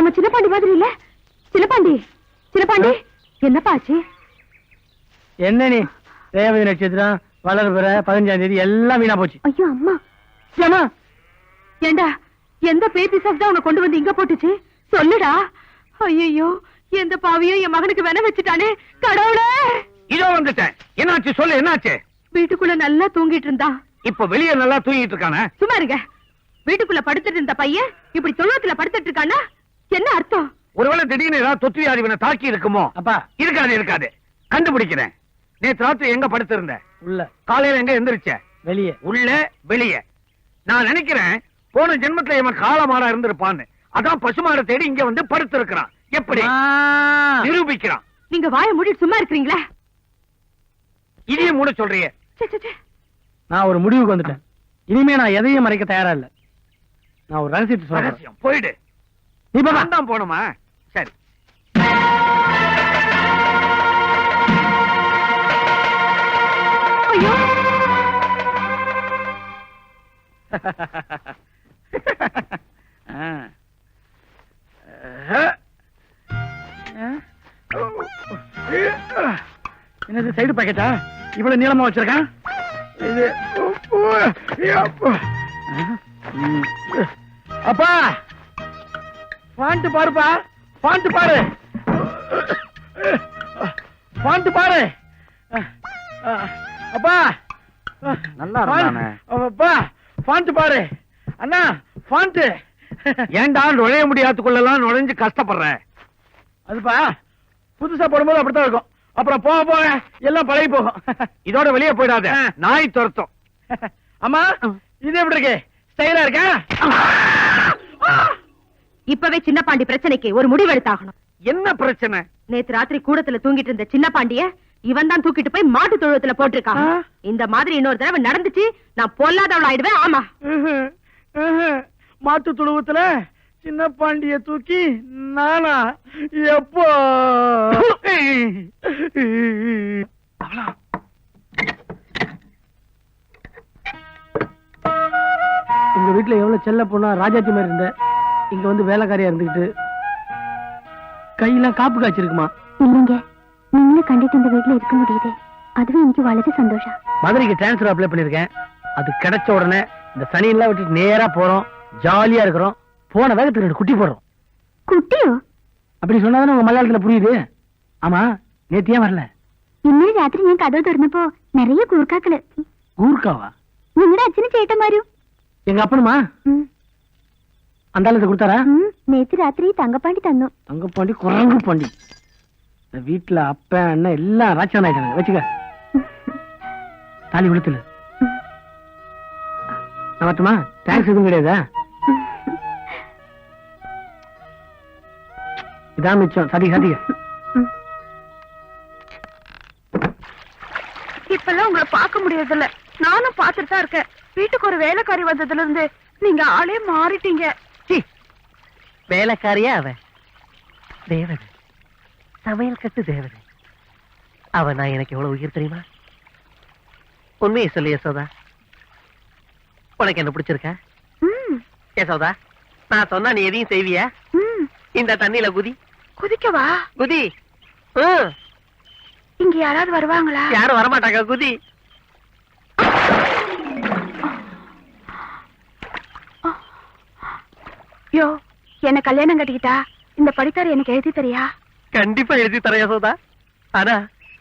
நம்ம சின்னப்பாண்டி மாதிரி இல்ல? சின்னப்பாண்டி சின்னப்பாண்டி என்னப்பா ஆச்சு? என்ன நீ? ரேவதி நட்சத்திரம் வளர்பிற பதினஞ்சாம் தேதி எல்லாம் வீணா போச்சு. ஐயோ அம்மா. ஏம்மா? ஏண்டா எந்த பேய் பிசாஸ் தான் உன்னை கொண்டு வந்து இங்க போட்டுச்சு? சொல்லுடா. ஐயோ எந்த பாவியும் என் மகனுக்கு வென வச்சுட்டானே? கடவுளே! இதோ வந்துட்டேன். என்னாச்சு சொல்லு என்னாச்சு? வீட்டுக்குள்ள நல்லா தூங்கிட்டு இருந்தான் இப்ப வெளியே நல்லா தூங்கிட்டு இருக்கானே? சும்மா இருங்க வீட்டுக்குள்ள படுத்துட்டு இருந்த பையன் இப்படி தொழுவத்துல படுத்துட்டு இருக்கானா? என்ன அர்த்தம்? ஒருவேளை திடீர்னு ஏதாவது தொத்து வியாதி இவனை தாக்கி இருக்குமோ? அப்பா. இருக்காது இருக்காது. கண்டுபிடிக்கிறேன். நேத்து ராத்திரி எங்க படுத்திருந்த? உள்ள. காலையில எங்க எந்திரிச்ச? வெளியே. உள்ள வெளியே. நான் நினைக்கிறேன் போன ஜென்மத்துல இவன் காலமாடா இருந்திருப்பான்னு. அதான் பசுமாடை தேடி இங்க வந்து படுத்திருக்கிறான். எப்படி? நிரூபிக்கிறான். நீங்க வாயை மூடிட்டு சும்மா இருக்கிறீங்களா? இதையும் மூட ச்சே. நான் ஒரு முடிவுக்கு வந்துட்டேன். இனிமே நான் எதையும் மறைக்க தயாரா இல்ல. நான் ஒரு ரகசியத்தை சொல்றேன். போயிடு. நீ பாப்பா நான் சரி. என்னது சைடு பாக்கெட்டா இவ்வளவு நீளமா வச்சிருக்கான் இது அப்பா! பாண்ட் பாருப்பா. பாண்ட் பாரு. பாண்ட் பாரு. அப்பா. நல்லா இருந்தானே. அப்பா பாண்ட் பாரு. அண்ணா பாண்ட். ஏன்டா நுழைய முடியாதுக்குள்ளலாம் நுழைஞ்சு கஷ்டப்படுற? அதுப்பா புதுசா போடும்போது அப்படித்தான் இருக்கும். அப்புறம் போக போக எல்லாம் பழகி போகும். இதோட வெளியே போயிடாத. நாய் துரத்தும். அம்மா இது எப்படி இருக்கு? ஸ்டைலா இருக்கா? இப்பவே சின்ன பாண்டி பிரச்சனைக்கு ஒரு முடிவு எடுத்தாகணும் என்ன பிரச்சனை? நேத்து ராத்திரி கூடத்துல தூங்கிட்டு இருந்த சின்ன பாண்டிய இவன் தான் தூக்கிட்டு போய் மாட்டு தொழுவத்துல போட்டிருக்கான். ஆ. இந்த மாதிரி இன்னொரு தடவை நடந்துச்சு நான் பொல்லாதவள் ஆயிடுவேன் ஆமா. மாட்டு துழுவத்துல சின்ன பாண்டிய தூக்கி நானா? எப்போ? உங்க வீட்டுல எவ்வளவு செல்ல பொண்ணா ராஜாத்தி மாதிரி இருந்த? இங்க வந்து வேலைக்காரியா இருந்துகிட்டு கையெல்லாம் காப்பு காய்ச்சிருக்குமா இல்லைங்க நீங்களும் கண்டிட்டு இந்த வீட்ல இருக்க முடியுது அதுவே எனக்கு வலது சந்தோஷம் மதுரைக்கு டிரான்ஸ்ஃபர் அப்ளை பண்ணிருக்கேன் அது கிடைச்ச உடனே இந்த சனி எல்லாம் விட்டுட்டு நேரா போறோம் ஜாலியா இருக்கிறோம் போன வேகத்துக்கு ரெண்டு குட்டி போடுறோம் குட்டியோ அப்படி சொன்னாதானே உங்க மலையாளத்துல புரியுது ஆமா நேத்து ஏன் வரல ഇന്നലെ രാത്രി ഞാൻ കഥ തുറന്നപ്പോ നിറയെ കൂർക്കാക്കള് ஊர்க்காவா നിങ്ങളുടെ അച്ഛന് ചേട്ടന്മാരും எங்க அப்பனுமா ഉം. அந்த ஆளுக்கு கொடுத்தாரா நேத்து ராத்திரி தங்கப்பாண்டி தந்தோம். தங்கப்பாண்டி குரங்கு பாண்டி இந்த வீட்டுல அப்ப அண்ணன் எல்லாம் ராட்சம் ஆயிட்டாங்க வச்சுக்க. தாலி விழுத்துல. வரட்டுமா? தேங்க்ஸ் எதுவும் கிடையாதா? இதான் மிச்சம். சதி சதிக இப்பெல்லாம் உங்களை பார்க்க முடியறதில்ல. நானும் பார்த்துட்டு தான் இருக்கேன். வீட்டுக்கு ஒரு வேலைக்காரி வந்ததுல இருந்து நீங்க ஆளே மாறிட்டீங்க. வேலைக்காரியா அவ தேவதை சமையல் கட்டு தேவதை அவ நான் எனக்கு எவ்வளவு உயிர் தெரியுமா? உண்மையை சொல்லு யசோதா. உனக்கு என்ன பிடிச்சிருக்கா? யசோதா நான் சொன்னா நீ எதையும் செய்வியா. இந்த தண்ணியில குதி. குதிக்கவா? குதி. இங்க யாராவது வருவாங்களா? யாரும் வரமாட்டாங்க குதி. யோ என்ன கல்யாணம் கட்டிக்கிட்டா? இந்த படிக்கார எனக்கு எழுதி தரியா? கண்டிப்பா எழுதி தர யசோதா ஆனா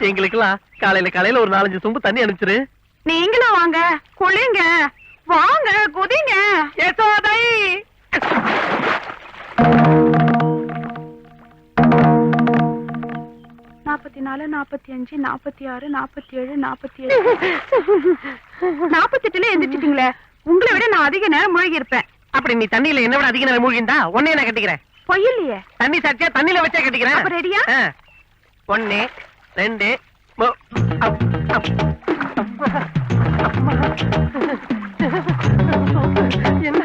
எங்களுக்கெல்லாம் காலையில காலையில ஒரு நாலஞ்சு சொம்பு தண்ணி அனுப்பிச்சிரு. நீங்களும் வாங்க குளிங்க வாங்க குதிங்க. யசோதை நாற்பத்தி நாலு நாற்பத்தி அஞ்சு நாற்பத்தி ஆறு நாற்பத்தி ஏழு நாற்பத்தி ஏழு நாற்பத்தி எட்டுல எந்திரிச்சிட்டீங்களே உங்களை விட நான் அதிக நேரம் மூழ்கி இருப்பேன் அப்படி நீ தண்ணியில என்ன விட அதிக நேரம் மூழ்கிண்டா உன்னையே நான் கட்டிக்கிறேன். பொய்யில்லையே. தண்ணி சாட்சியா தண்ணியில வச்சே கட்டிக்கிறேன். ரெடியா? ஒண்ணு ரெண்டு. என்ன?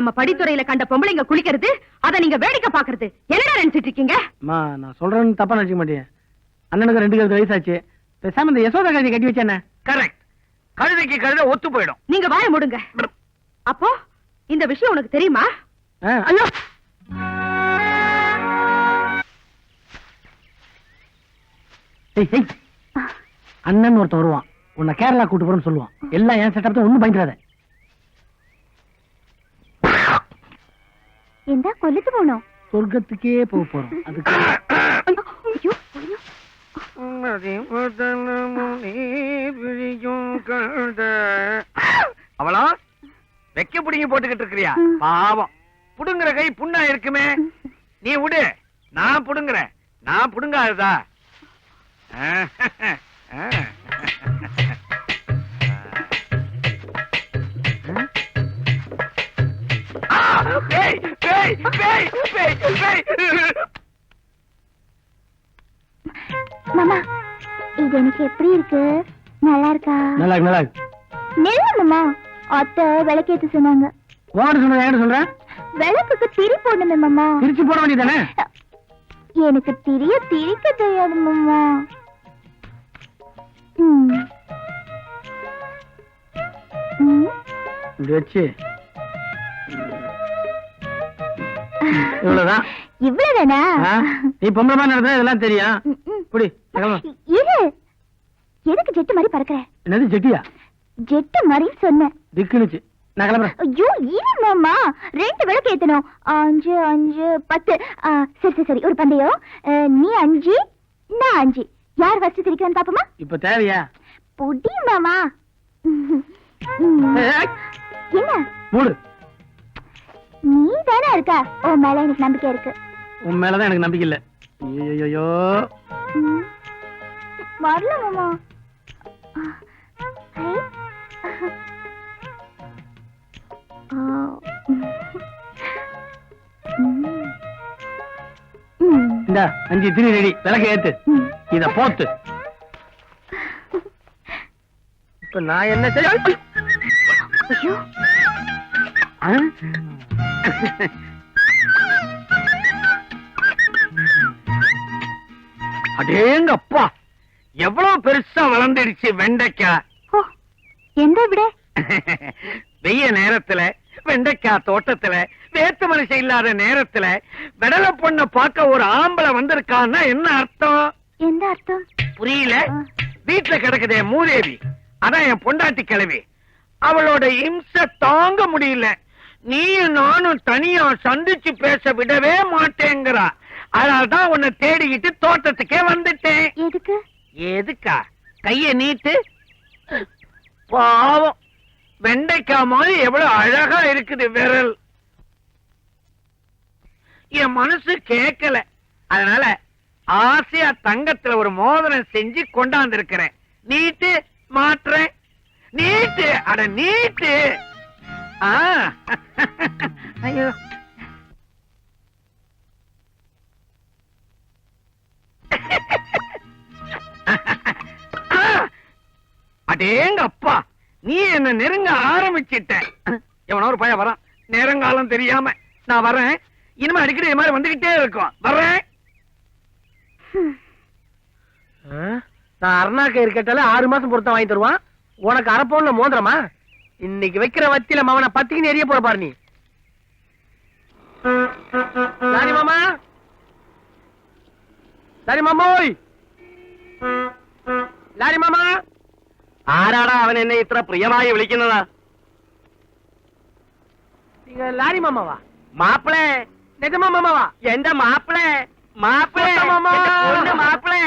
நம்ம படித்துறையில கண்ட பொம்பளைங்க குளிக்கிறது அத நீங்க வேடிக்கை பாக்குறது என்னடா நினைச்சிட்டு இருக்கீங்க? அம்மா நான் சொல்றேன்னு தப்பா நினைச்சுக்க மாட்டேன். அண்ணனுக்கு ரெண்டு கழுத்து வயசாச்சு. பேசாம இந்த யசோதா கழுதி கட்டி வச்சேனே கரெக்ட் கழுதைக்கு கழுதை ஒத்து போயிடும். நீங்க வாய மூடுங்க. அப்போ இந்த விஷயம் உனக்கு தெரியுமா? ஐயோ. அண்ணன் ஒருத்தன் வருவான். உன்னை கேரளா கூட்டு போறேன்னு சொல்லுவான். எல்லாம் என் செட்டப் தான் ஒண்ணும் பயந்துடாத போனோம். சொர்க்கத்துக்கே போக போறோம். அதுக்கு ஐயோ ஐயோ. அவளா வெக்க புடிங்கி போட்டுக்கிட்டு இருக்கிறியா? பாவம். புடுங்குற கை புண்ணா இருக்குமே. நீ விடு நான் புடுங்குறேன். நான் புடுங்காததா? பேய் மாமா இது எனக்கு எப்படி இருக்கு? நல்லா இருக்கா நல்லா இருக்கு, நல்லா இருக்கு. நெல்ல மாமா அத்தை விளக்கேத்து சொன்னாங்க. ஓட சொல்றேன் ஏன்னு சொல்றேன் விளக்குக்கு திரி போடணுமே மாமா. திருச்சி போட வேண்டியதானே? எனக்கு திரிய திரிக்க தெரியாது மாமா. ம். ம். வச்சு. இவ்வளவுதான். இவ்வளவுதானா? நீ பொம்பளை மாதிரி நடந்தா இதெல்லாம் தெரியும். புடி. இரு. எதுக்கு ஜெட்டு மாதிரி பறக்குற? என்னது ஜெட்டியா? ஜெட்டு மாதிரின்னு சொன்னேன் திக்குனுச்சு. நான் கிளம்புறேன். ஐயோ இரு மாமா. ரெண்டு விளக்கு ஏத்தணும். அஞ்சு அஞ்சு பத்து. சரி சரி ஒரு பந்தயம் நீ அஞ்சு நான் அஞ்சு. யார் ஃபர்ஸ்ட் திரிக்கிறான்னு பாப்போமா? இப்ப தேவையா? புடி மாமா. என்ன? மூடு. நீ தானே இருக்க? உன் மேல எனக்கு நம்பிக்கை இருக்கு. உன் மேலதான் எனக்கு நம்பிக்கை இல்ல. ஐயோ. வரல மாமா. இந்த அஞ்சு திரி ரெடி. விளக்கு ஏத்து. இத போத்து இப்ப நான் என்ன செய்ய? அடேங்க அப்பா எவ்வளவு பெருசா வளர்ந்துடுச்சு வெண்டைக்காய். எந்த விட? வெய்ய நேரத்துல வெண்டைக்காய் தோட்டத்துல வேத்து மனுஷன் இல்லாத நேரத்துல விடல பொண்ண பார்க்க ஒரு ஆம்பளை வந்திருக்கான்னா என்ன அர்த்தம்? எந்த அர்த்தம்? புரியல. வீட்டுல கிடக்குதே மூதேவி. அதான் என் பொண்டாட்டி கிழவி. அவளோட இம்ச தாங்க முடியல. நீயும் நானும் தனியா சந்திச்சு பேச விடவே மாட்டேங்கிறா. அதனால்தான் உன்னை தேடிக்கிட்டு தோட்டத்துக்கே வந்துட்டேன். எதுக்கு? எதுக்கா? கைய நீட்டு. பாவம். வெண்டைக்காய் மாதிரி எவ்வளவு அழகா இருக்குது விரல். என் மனசு கேட்கல. அதனால ஆசையா தங்கத்துல ஒரு மோதிரம் செஞ்சு கொண்டாந்து இருக்கிறேன் நீட்டு மாட்டுறேன் நீட்டு அட நீட்டு. ஐயோ. அடேங்க அப்பா நீ என்ன நெருங்க ஆரம்பிச்சிட்ட. எவனோ ஒரு பையன் வரான். நேரங்காலம் தெரியாம நான் வரேன். இனிமே அடிக்கடி இது மாதிரி வந்துகிட்டே இருக்கும். வர்றேன் நான் அருணா இருக்கட்டால கேட்டாலே ஆறு மாசம் பொருத்தம் வாங்கி தருவான். உனக்கு அரப்போன்ல பவுன்ல மோதிரமா? இன்னைக்கு வைக்கிற வத்தியில மவனை பத்திக்கு எரிய போற பாரு நீ லாரி மாமா லாரி மாமா ஓய் லாரி மாமா ആരാടാ അവൻ എന്നെ ഇത്ര പ്രിയമായി വിളിക്കുന്നത് நீங்க லாரி மாமாவா മാപ്പിളെ நிஜமா மாமாவா എന്റെ മാപ്പിളെ മാപ്പിളെ കൊത്ത മാമാ. എന്റെ പൊന്ന് മാപ്പിളെ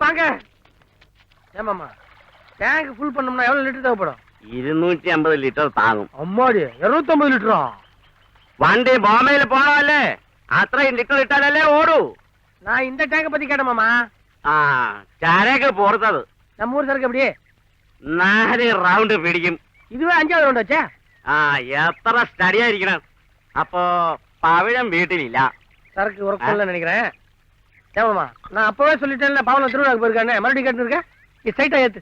வாங்க ஏன் மாமா டேங்க் ஃபுல் பண்ணோம்னா எவ்வளவு லிட்டர் தேவைப்படும் ഇരുന്നൂറ്റി അമ്പത് ലിറ്റർ താങ്ങും அம்மாடி இருநூத்தம்பது லிட்டரா വണ്ടി ബോംബെയിൽ പോണമല്ലേ അത്രയും ലിറ്റർ ഇട്ടാലല്ലേ ഓടൂ நான் இந்த டேங்க பத்தி கேட்டேன் மாமா ആ ചരക്ക് പുറത്തത് நம்ம ஊர் சரக்கு அப்படியே നാല് റൗണ്ട് പിടിക്കും இதுவே அஞ்சாவது ரவுண்ட் வச்சே ആ എത്ര സ്റ്റഡി ആയിരിക്കണം അപ്പോ പവിഴം വീട്ടിലില്ല சரக்கு ஒர்க் பண்ணல நினைக்கிறேன் ஏமாமா நான் அப்பவே சொல்லிட்டேன்ல பாவன திருவிழாக்கு போயிருக்கானே மறுபடியும் கேட்டு இருக்கேன் நீ ஸ்ட்ரைட்டா ஏத்து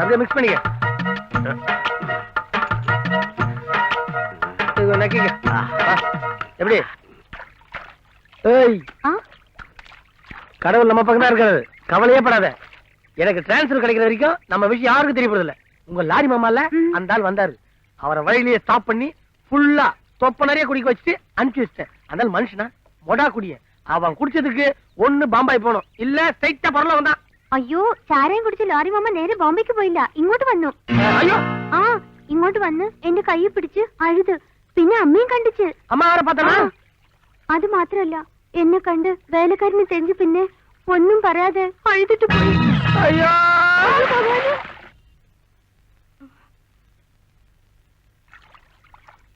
அப்படியே மிக்ஸ் பண்ணிக்க. நக்கிக்க. எப்படி? ஏய். கடவுள் நம்ம பக்கம் தான் இருக்காரு. கவலையே படாத. எனக்கு டிரான்ஸ்ஃபர் கிடைக்கிற வரைக்கும் நம்ம விஷயம் யாருக்கும் தெரியப்படுறது இல்ல உங்க லாரி மாமால. அந்த ஆள் வந்தாரு. அவரை வழியிலேயே ஸ்டாப் பண்ணி ஃபுல்லா தொப்ப நிறைய குடிக்க வச்சுட்டு அனுப்பிச்சு வச்சிட்டேன். ஆள் மனுஷனா? மொடா குடிய அவன் குடிச்சதுக்கு ஒண்ணு பாம்பாய் போனோம். இல்ல ஸ்ட்ரைட்டா பரல வந்தான் അയ്യോ ചാരയും കുടിച്ച് ലോറി മാമ നേരെ ബോംബെക്ക് പോയില്ല ഇങ്ങോട്ട് വന്നു ஐயோ ആ ഇങ്ങോട്ട് വന്ന് എന്റെ കൈ പിടിച്ച് അഴുത് പിന്നെ അമ്മയും കണ്ടിച്ച് அம்மா அவரை பார்த்தானா അത് മാത്രല്ല എന്നെ കണ്ട് വേലക്കാരനെ തെഞ്ച് പിന്നെ ഒന്നും പറയാതെ അഴുതിട്ട് പോയി ஐயோ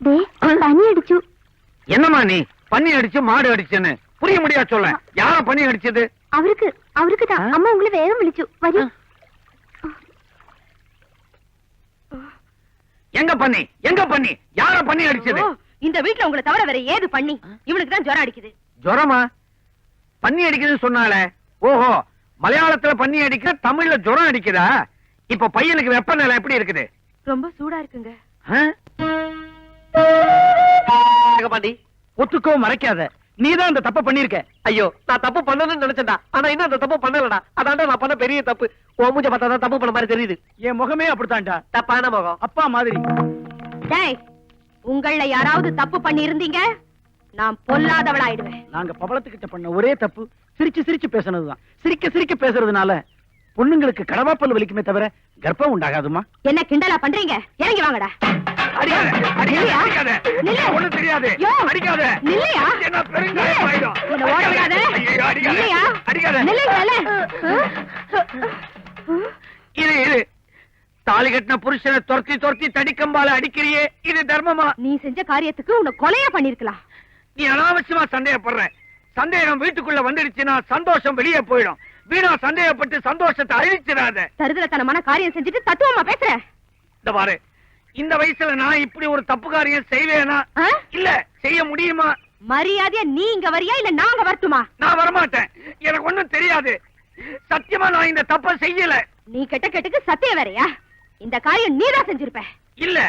ദേ പനി അടിച്ചു என்னம்மா நீ பன்னி அடிச்சு மாடு அடிச்சுன்னு புரிய முடியா சொல்ல யார பன்னி அடிச்சது അവർക്ക് അവർക്ക് താ ആ? അമ്മ ഉങ്ങളെ വേഗം വിളിച്ചു വരൂ எங்க பண்ணி எங்க பண்ணி யார பண்ணி அடிச்சது இந்த வீட்ல உங்களை தவிர வேற ஏது பண்ணி இவனுக்கு தான் ஜுரம் அடிக்குது ஜுரமா பன்னி அடிக்குதுன்னு சொன்னாலே ஓஹோ மலையாளத்துல பன்னி அடிக்க தமிழ்ல ஜுரம் அடிக்குதா இப்ப பையனுக்கு வெப்பநிலை எப்படி இருக்குது ரொம்ப சூடா இருக்குங்க ஆ? பாண்டி ஒத்துக்கவும் மறைக்காத நீதான் இந்த தப்ப பண்ணிருக்க ஐயோ நான் தப்பு பண்ணணும்னு நினைச்சேன்டா. ஆனா இன்னும் அந்த தப்பு பண்ணலடா. அதான்டா நான் பண்ண பெரிய தப்பு. உன் மூஞ்ச பார்த்தா தான் தப்பு பண்ண மாதிரி தெரியுது. என் முகமே அப்படித்தான்டா. தப்பான முகம். அப்பா மாதிரி. டேய் உங்கள யாராவது தப்பு பண்ணி இருந்தீங்க நான் பொல்லாதவளாயிடுவேன். நாங்க பவளத்துக்கிட்ட பண்ண ஒரே தப்பு சிரிச்சு சிரிச்சு பேசுனதுதான். சிரிக்க சிரிக்க பேசுறதுனால பொண்ணுங்களுக்கு கடவாப்பல் வலிக்குமே தவிர கர்ப்பம் உண்டாகாதுமா? என்ன கிண்டலா பண்றீங்க? இறங்கி வாங்கடா. ஒண்ணும் தெரியாது. அடிக்காத? என்ன பெருங்காயம். ஆயிடும். அடிக்காத. இரு இரு. தாலி கட்டின புருஷனை துரத்தி துரத்தி தடிக்கம்பால அடிக்கிறியே. இது தர்மமா? நீ செஞ்ச காரியத்துக்கு உன்னை கொலையா பண்ணிருக்கலாம் நீ அனாவசியமா சந்தேகப்படுற. சந்தேகம் வீட்டுக்குள்ள வந்துடுச்சுன்னா சந்தோஷம் வெளியே போயிடும். வீணா சந்தேகப்பட்டு சந்தோஷத்தை அழிச்சிடாத. தருதலத்தனமான காரியம் செஞ்சுட்டு தத்துவமா பேசுற. இந்த பாரு. இந்த வயசுல நான் இப்படி ஒரு தப்பு காரியம் செய்வேனா? இல்ல செய்ய முடியுமா? மரியாதையா நீ இங்க வரியா இல்ல நாங்க வரட்டுமா? நான் வரமாட்டேன். எனக்கு ஒண்ணும் தெரியாது. சத்தியமா நான் இந்த தப்ப செய்யல. நீ கெட்ட கெட்டுக்கு சத்தியம் வேறயா? இந்த காரியம் நீதான் செஞ்சிருப்ப. இல்ல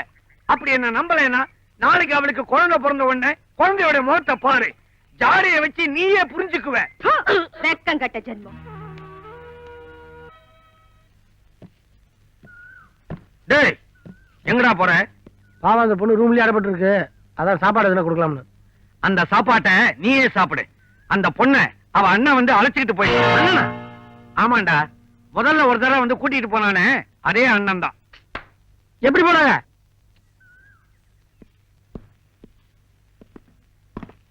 அப்படி என்ன நம்பலைன்னா நாளைக்கு அவளுக்கு குழந்தை பிறந்த உடனே குழந்தையோட முகத்தை பாரு. ஜாடைய வச்சு நீயே புரிஞ்சுக்குவ. வெக்கம் கட்ட ஜென்மம். டேய் எங்கடா போற? பாவம் அந்த பொண்ணு ரூம்லயே அடப்பட்டு இருக்கு அதான் சாப்பாடு எதுனா கொடுக்கலாம்னு. அந்த சாப்பாட்டை நீயே சாப்பிடு. அந்த பொண்ண அவ அண்ணன் வந்து அழைச்சிக்கிட்டு போய் ஆமாண்டா. முதல்ல ஒரு தடவை வந்து கூட்டிட்டு போனானே அதே அண்ணன் தான் எப்படி போனாங்க?